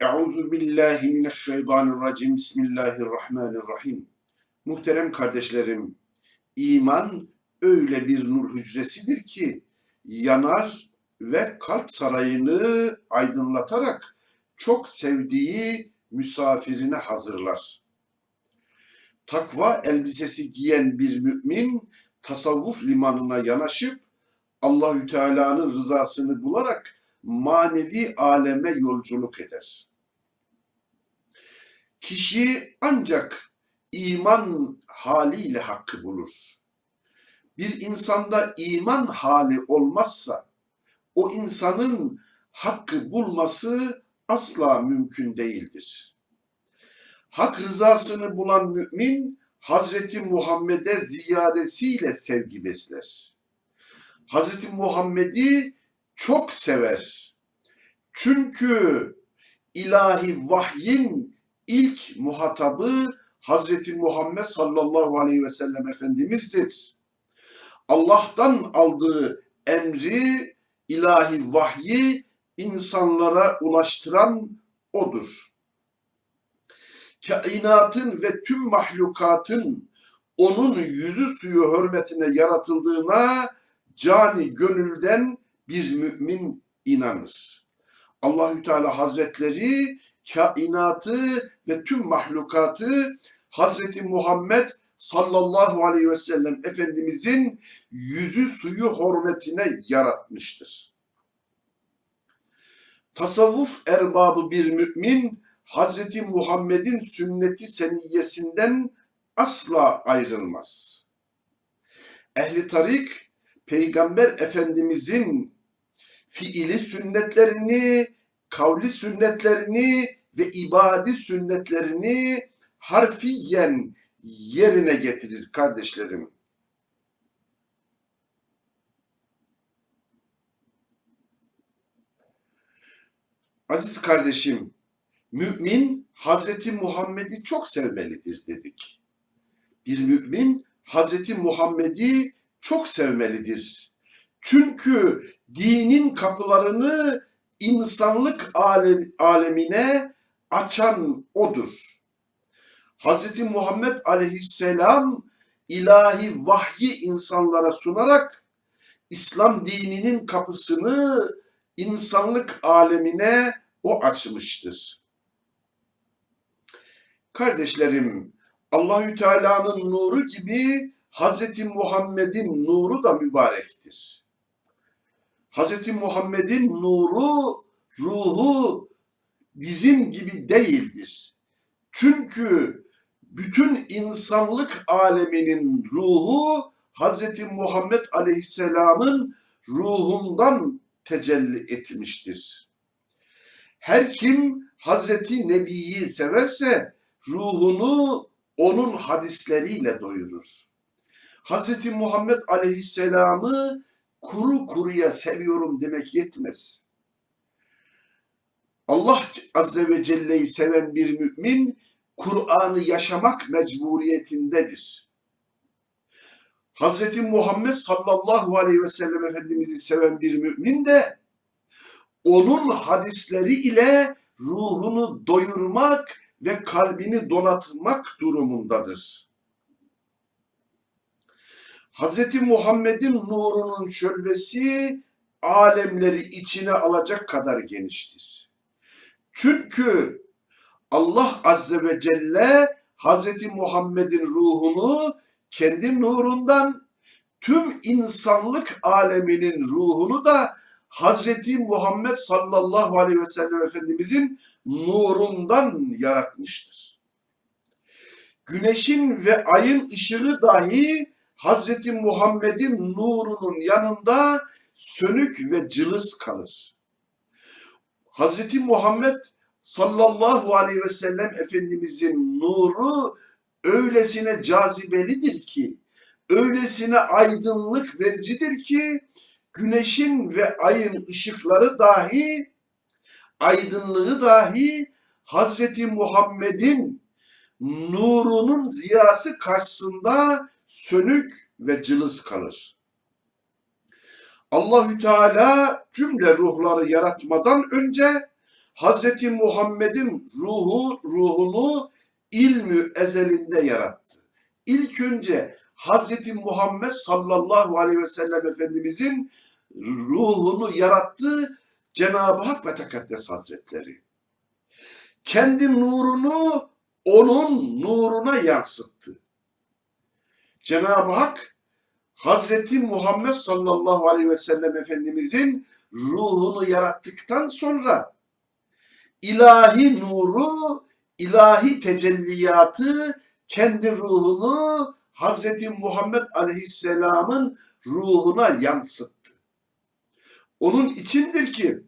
Euzu billahi mineşşeytanirracim. Bismillahirrahmanirrahim. Muhterem kardeşlerim, iman öyle bir nur hücresidir ki yanar ve kalp sarayını aydınlatarak çok sevdiği misafirine hazırlar. Takva elbisesi giyen bir mümin tasavvuf limanına yanaşıp Allahü Teala'nın rızasını bularak manevi aleme yolculuk eder. Kişi ancak iman haliyle hakkı bulur. Bir insanda iman hali olmazsa o insanın hakkı bulması asla mümkün değildir. Hak rızasını bulan mümin Hazreti Muhammed'e ziyadesiyle sevgi besler. Hazreti Muhammed'i çok sever. Çünkü ilahi vahyin ilk muhatabı Hazreti Muhammed sallallahu aleyhi ve sellem Efendimiz'dir. Allah'tan aldığı emri, ilahi vahyi insanlara ulaştıran O'dur. Kainatın ve tüm mahlukatın onun yüzü suyu hürmetine yaratıldığına cani gönülden bir mümin inanır. Allahü Teala Hazretleri kainatı ve tüm mahlukatı Hazreti Muhammed sallallahu aleyhi ve sellem Efendimizin yüzü suyu hürmetine yaratmıştır. Tasavvuf erbabı bir mümin Hazreti Muhammed'in sünneti seniyyesinden asla ayrılmaz. Ehli tarik Peygamber Efendimizin fiili sünnetlerini, kavli sünnetlerini ve ibadi sünnetlerini harfiyen yerine getirir kardeşlerim. Aziz kardeşim, mümin Hazreti Muhammed'i çok sevmelidir dedik. Bir mümin Hazreti Muhammed'i çok sevmelidir. Çünkü dinin kapılarını insanlık alem, alemine açan odur. Hz. Muhammed aleyhisselam ilahi vahyi insanlara sunarak İslam dininin kapısını insanlık alemine o açmıştır. Kardeşlerim, Allahü Teala'nın nuru gibi Hz. Muhammed'in nuru da mübarektir. Hz. Muhammed'in nuru, ruhu bizim gibi değildir. Çünkü bütün insanlık aleminin ruhu Hz. Muhammed Aleyhisselam'ın ruhundan tecelli etmiştir. Her kim Hazreti Nebi'yi severse ruhunu onun hadisleriyle doyurur. Hz. Muhammed Aleyhisselam'ı kuru kuruya seviyorum demek yetmez. Allah Azze ve Celle'yi seven bir mümin Kur'an'ı yaşamak mecburiyetindedir. Hz. Muhammed sallallahu aleyhi ve sellem Efendimiz'i seven bir mümin de onun hadisleri ile ruhunu doyurmak ve kalbini donatmak durumundadır. Hz. Muhammed'in nurunun şölvesi alemleri içine alacak kadar geniştir. Çünkü Allah Azze ve Celle Hz. Muhammed'in ruhunu kendi nurundan tüm insanlık aleminin ruhunu da Hazreti Muhammed sallallahu aleyhi ve sellem Efendimizin nurundan yaratmıştır. Güneşin ve ayın ışığı dahi Hazreti Muhammed'in nurunun yanında sönük ve cılız kalır. Hazreti Muhammed sallallahu aleyhi ve sellem Efendimizin nuru öylesine cazibelidir ki, öylesine aydınlık vericidir ki, güneşin ve ayın ışıkları dahi, aydınlığı dahi Hazreti Muhammed'in nurunun ziyası karşısında sönük ve cılız kalır. Allahü Teala cümle ruhları yaratmadan önce Hazreti Muhammed'in ruhu ruhunu ilmü ezelinde yarattı. İlk önce Hazreti Muhammed sallallahu aleyhi ve sellem Efendimizin ruhunu yarattı Cenab-ı Hak ve Tekaddes Hazretleri. Kendi nurunu onun nuruna yansıttı. Cenab-ı Hak Hazreti Muhammed sallallahu aleyhi ve sellem Efendimizin ruhunu yarattıktan sonra ilahi nuru, ilahi tecelliyatı kendi ruhunu Hazreti Muhammed aleyhisselamın ruhuna yansıttı. Onun içindir ki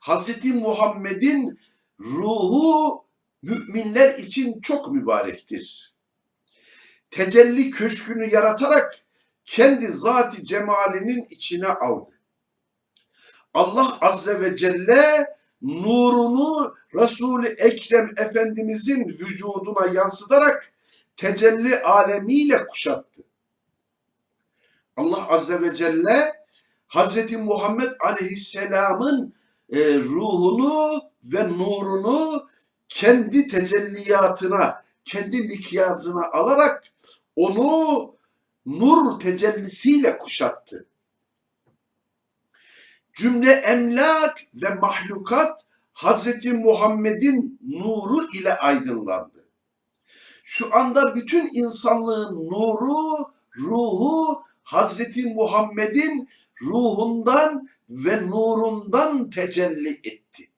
Hazreti Muhammed'in ruhu müminler için çok mübarektir. Tecelli köşkünü yaratarak kendi zati cemalinin içine aldı. Allah Azze ve Celle nurunu Resul-i Ekrem Efendimizin vücuduna yansıtarak tecelli alemiyle kuşattı. Allah Azze ve Celle Hazreti Muhammed Aleyhisselam'ın e, ruhunu ve nurunu kendi tecelliyatına, kendi mikyazına alarak onu nur tecellisiyle kuşattı. Cümle emlak ve mahlukat Hazreti Muhammed'in nuru ile aydınlandı. Şu anda bütün insanlığın nuru, ruhu Hazreti Muhammed'in ruhundan ve nurundan tecelli etti.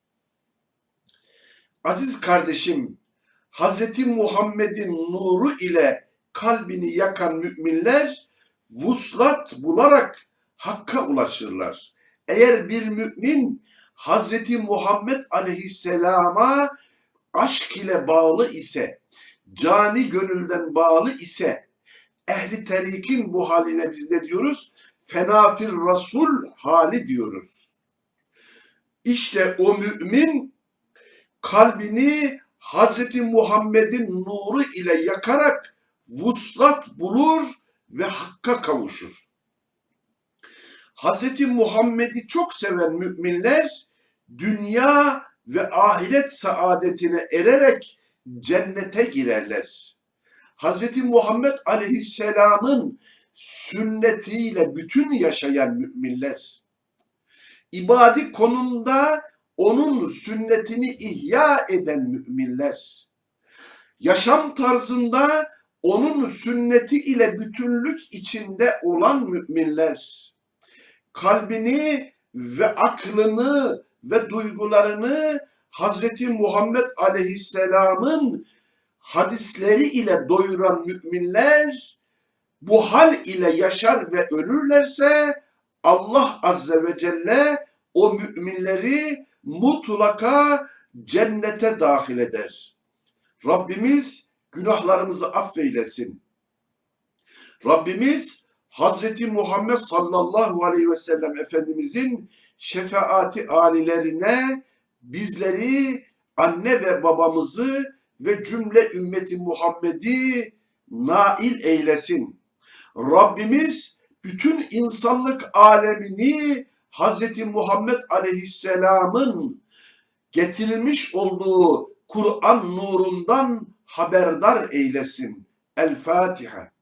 Aziz kardeşim, Hazreti Muhammed'in nuru ile kalbini yakan müminler vuslat bularak hakka ulaşırlar. Eğer bir mümin Hazreti Muhammed aleyhisselama aşk ile bağlı ise, cani gönülden bağlı ise, ehli terikin bu haline biz ne diyoruz? Fenafir Rasul hali diyoruz. İşte o mümin kalbini Hazreti Muhammed'in nuru ile yakarak vuslat bulur ve hakka kavuşur. Hazreti Muhammed'i çok seven müminler dünya ve ahiret saadetine ererek cennete girerler. Hazreti Muhammed Aleyhisselam'ın sünnetiyle bütün yaşayan müminler ibadi konumda onun sünnetini ihya eden müminler yaşam tarzında onun sünneti ile bütünlük içinde olan müminler kalbini ve aklını ve duygularını Hazreti Muhammed Aleyhisselam'ın hadisleri ile doyuran müminler bu hal ile yaşar ve ölürlerse Allah Azze ve Celle o müminleri mutlaka cennete dahil eder. Rabbimiz günahlarımızı affeylesin. Rabbimiz Hazreti Muhammed sallallahu aleyhi ve sellem Efendimizin şefaati alilerine bizleri, anne ve babamızı ve cümle ümmeti Muhammed'i nail eylesin. Rabbimiz bütün insanlık alemini Hazreti Muhammed Aleyhisselam'ın getirilmiş olduğu Kur'an nurundan haberdar eylesin. El Fatiha.